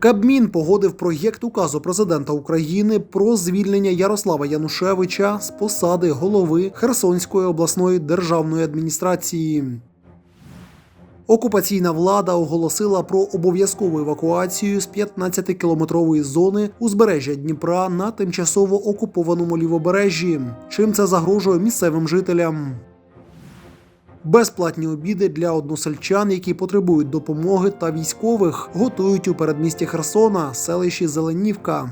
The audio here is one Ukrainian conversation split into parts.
Кабмін погодив проєкт указу президента України про звільнення Ярослава Янушевича з посади голови Херсонської обласної державної адміністрації. Окупаційна влада оголосила про обов'язкову евакуацію з 15-кілометрової зони узбережжя Дніпра на тимчасово окупованому лівобережжі. Чим це загрожує місцевим жителям? Безплатні обіди для односельчан, які потребують допомоги та військових, готують у передмісті Херсона, селищі Зеленівка.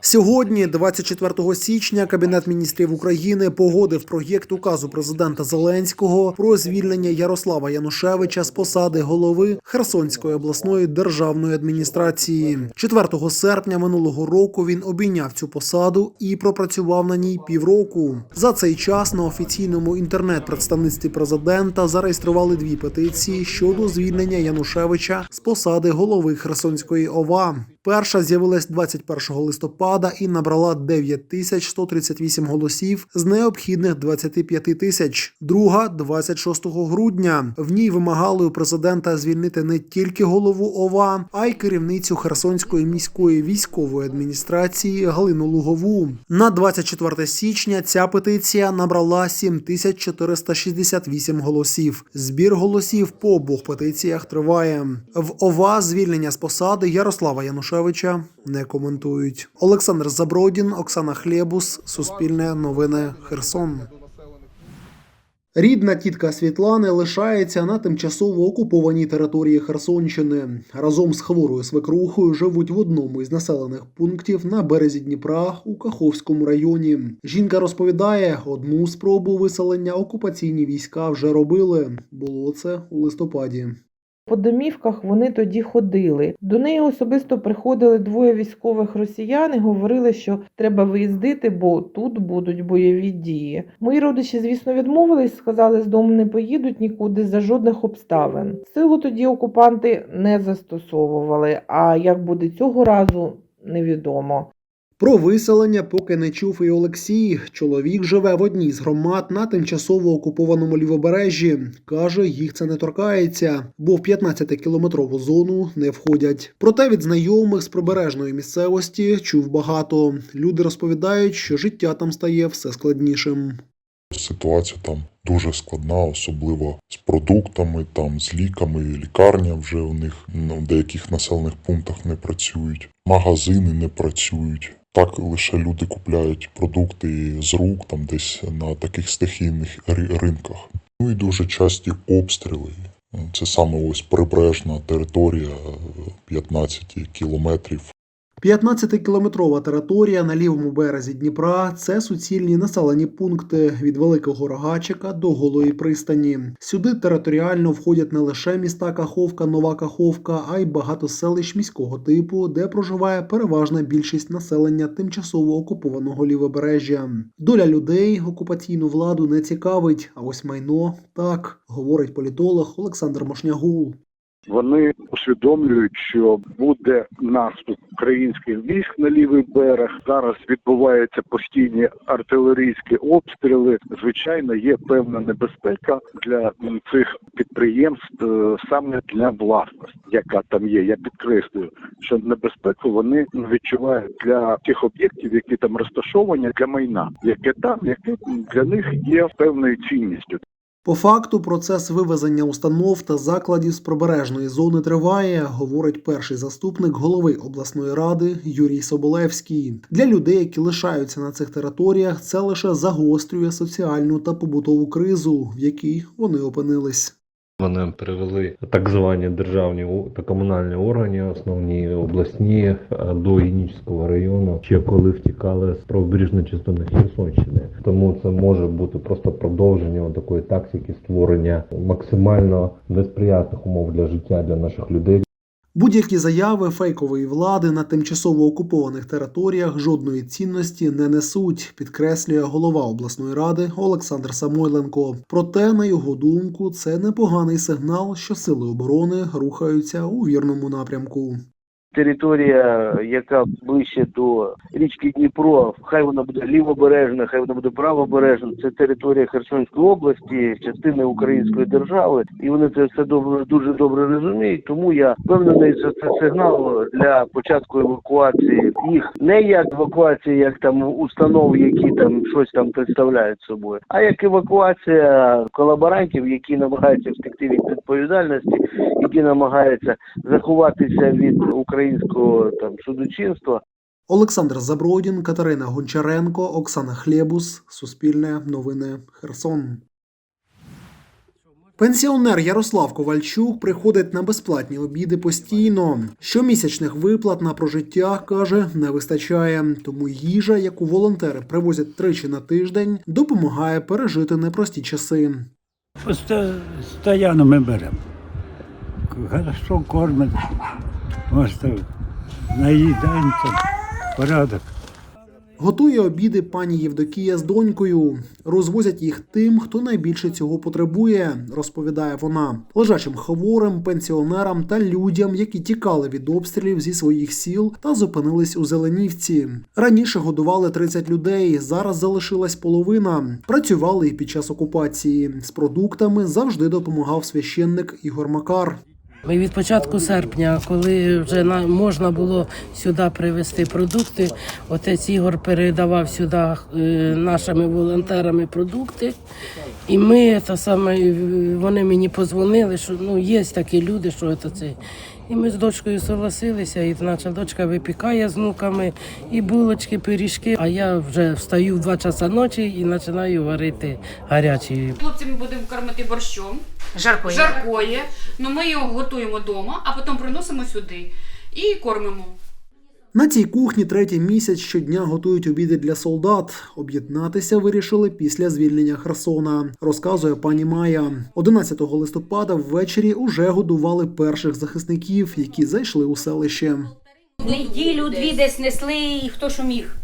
Сьогодні, 24 січня, Кабінет міністрів України погодив проєкт указу президента Зеленського про звільнення Ярослава Янушевича з посади голови Херсонської обласної державної адміністрації. 4 серпня минулого року він обійняв цю посаду і пропрацював на ній півроку. За цей час на офіційному інтернет-представництві президента зареєстрували дві петиції щодо звільнення Янушевича з посади голови Херсонської ОВА. Перша з'явилась 21 листопада і набрала 9138 голосів з необхідних 25 тисяч. Друга 26 грудня. В ній вимагали у президента звільнити не тільки голову ОВА, а й керівницю Херсонської міської військової адміністрації Галину Лугову. На 24 січня ця петиція набрала 7468 голосів. Збір голосів по обох петиціях триває. В ОВА звільнення з посади Ярослава Янушевича не коментують. Олександр Забродін, Оксана Хлєбус, Суспільне новини Херсон. Рідна тітка Світлани лишається на тимчасово окупованій території Херсонщини. Разом з хворою свекрухою живуть в одному із населених пунктів на березі Дніпра у Каховському районі. Жінка розповідає, одну спробу виселення окупаційні війська вже робили. Було це у листопаді. По домівках вони тоді ходили. До неї особисто приходили двоє військових росіян і говорили, що треба виїздити, бо тут будуть бойові дії. Мої родичі, звісно, відмовились, сказали, з дому не поїдуть нікуди за жодних обставин. Силу тоді окупанти не застосовували. А як буде цього разу, невідомо. Про виселення поки не чув і Олексій. Чоловік живе в одній з громад на тимчасово окупованому лівобережжі. Каже, їх це не торкається, бо в 15-кілометрову зону не входять. Проте від знайомих з прибережної місцевості чув багато. Люди розповідають, що життя там стає все складнішим. Ситуація там дуже складна, особливо з продуктами, там з ліками. Лікарня вже у них ну, в деяких населених пунктах не працюють, магазини не працюють. Так лише люди купляють продукти з рук, там десь на таких стихійних ри- ринках. Ну і дуже часті обстріли. Це саме ось прибережна територія е, 15 кілометрів 15-кілометрова територія на лівому березі Дніпра це суцільні населені пункти від Великого Рогачика до Голої пристані. Сюди територіально входять не лише міста Каховка, Нова Каховка, а й багато селищ міського типу, де проживає переважна більшість населення тимчасово окупованого лівобережжя. Доля людей окупаційну владу не цікавить, а ось майно так говорить політолог Олександр Мошнягул. Вони усвідомлюють, що буде наступ українських військ на лівий берег. Зараз відбуваються постійні артилерійські обстріли. Звичайно, є певна небезпека для цих підприємств е, саме для власності, яка там є. Я підкреслюю, що небезпеку вони відчувають для тих об'єктів, які там розташовані для майна, яке там, яке для них є певною цінністю. По факту процес вивезення установ та закладів з прибережної зони триває, говорить перший заступник голови обласної ради Юрій Соболевський. Для людей, які лишаються на цих територіях, це лише загострює соціальну та побутову кризу, в якій вони опинились. Вони привели так звані державні та комунальні органи, основні обласні е, до Генічського району, ще коли втікали з правобережної частини Херсонщини. Тому це може бути просто продовження такої тактики створення максимально несприятних умов для життя для наших людей. Будь-які заяви фейкової влади на тимчасово окупованих територіях жодної цінності не несуть, підкреслює голова обласної ради Олександр Самойленко. Проте, на його думку, це непоганий сигнал, що сили оборони рухаються у вірному напрямку. Територія, яка ближче до річки Дніпро, хай вона буде лівобережна, хай вона буде правобережна. Це територія Херсонської області, частина української держави, і вони це все добре дуже добре розуміють. Тому я впевнений, що це сигнал для початку евакуації їх не як евакуація, як там установ, які там щось там представляють собою, а як евакуація колаборантів, які намагаються втекти від відповідальності, які намагаються заховатися від українського там судочинства. Олександр Забродін, Катерина Гончаренко, Оксана Хлєбус, Суспільне новини Херсон. Пенсіонер Ярослав Ковальчук приходить на безплатні обіди постійно. Щомісячних виплат на прожиття каже не вистачає. Тому їжа, яку волонтери привозять тричі на тиждень, допомагає пережити непрості часи. Постоянно ми беремо. Хорошо кормять. Просто наїдаємося. Порядок. Готує обіди пані Євдокія з донькою. Розвозять їх тим, хто найбільше цього потребує, розповідає вона. Лежачим хворим, пенсіонерам та людям, які тікали від обстрілів зі своїх сіл та зупинились у Зеленівці. Раніше годували 30 людей, зараз залишилась половина. Працювали і під час окупації. З продуктами завжди допомагав священник Ігор Макар. Від початку серпня, коли вже на- можна було сюди привезти продукти, отець Ігор передавав сюди е, нашими волонтерами продукти. І ми та саме, вони мені позвонили, що ну, є такі люди, що це це. І ми з дочкою согласилися, і наша дочка випікає з внуками і булочки, пиріжки. А я вже встаю в 2 часа ночі і починаю варити гарячі Хлопців ми будемо кормити борщом, Жаркої. жаркоє. Ну ми його готуємо вдома, а потім приносимо сюди і кормимо. На цій кухні третій місяць щодня готують обіди для солдат. Об'єднатися вирішили після звільнення Херсона, розказує пані Майя. 11 листопада ввечері уже годували перших захисників, які зайшли у селище. Неділю дві десь несли, і хто що міг.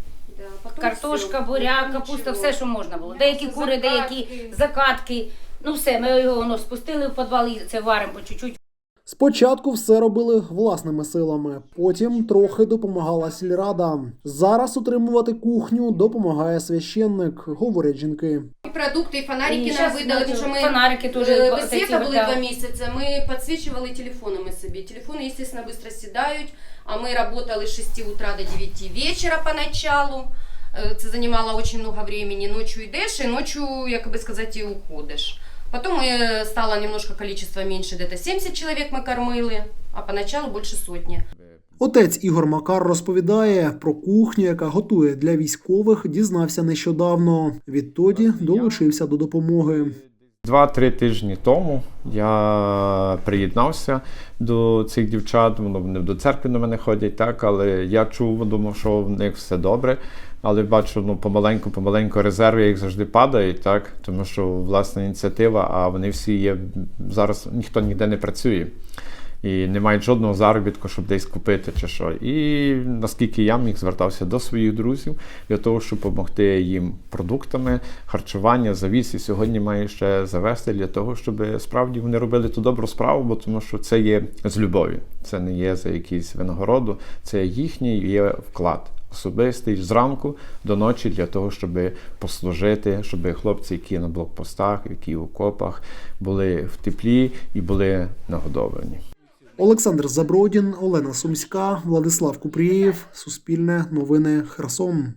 Картошка, буряк, капуста, все, що можна було. Деякі кури, деякі закатки. Ну все, ми його воно спустили в підвал і це варимо по чуть-чуть. Спочатку все робили власними силами, потім трохи допомагала сільрада. Зараз утримувати кухню допомагає священник, говорять жінки. І продукти, і фонарики І нам щас видали, тому що ми фонарики теж е, без такі світа були видали. два місяці. Ми підсвічували телефонами собі. Телефони, звісно, швидко сідають. А ми працювали з 6 утра до 9 вечора поначалу. Е, Це займало дуже багато времени. Ночью йдеш, і ночью, як би сказати, і уходиш. Потім е, стало немножко количество менше, где-то 70 чоловік ми кормили, а поначалу більше сотні. Отець Ігор Макар розповідає про кухню, яка готує для військових, дізнався нещодавно. Відтоді долучився до допомоги. Два-три тижні тому я приєднався до цих дівчат. Воно вони до церкви до мене ходять, так, але я чув, думав, що в них все добре. Але бачу, ну помаленьку, помаленьку резерви їх завжди падають, так, тому що власна ініціатива, а вони всі є зараз ніхто ніде не працює. І не мають жодного заробітку, щоб десь купити чи що. І наскільки я міг звертався до своїх друзів для того, щоб допомогти їм продуктами, харчування, завіс. І сьогодні маю ще завести для того, щоб справді вони робили ту добру справу, бо тому що це є з любові. Це не є за якісь винагороду, це їхній є вклад. Особистий зранку до ночі для того, щоб послужити, щоб хлопці, які на блокпостах, які в окопах, були в теплі і були нагодовані. Олександр Забродін, Олена Сумська, Владислав Купрієв, Суспільне новини Херсон.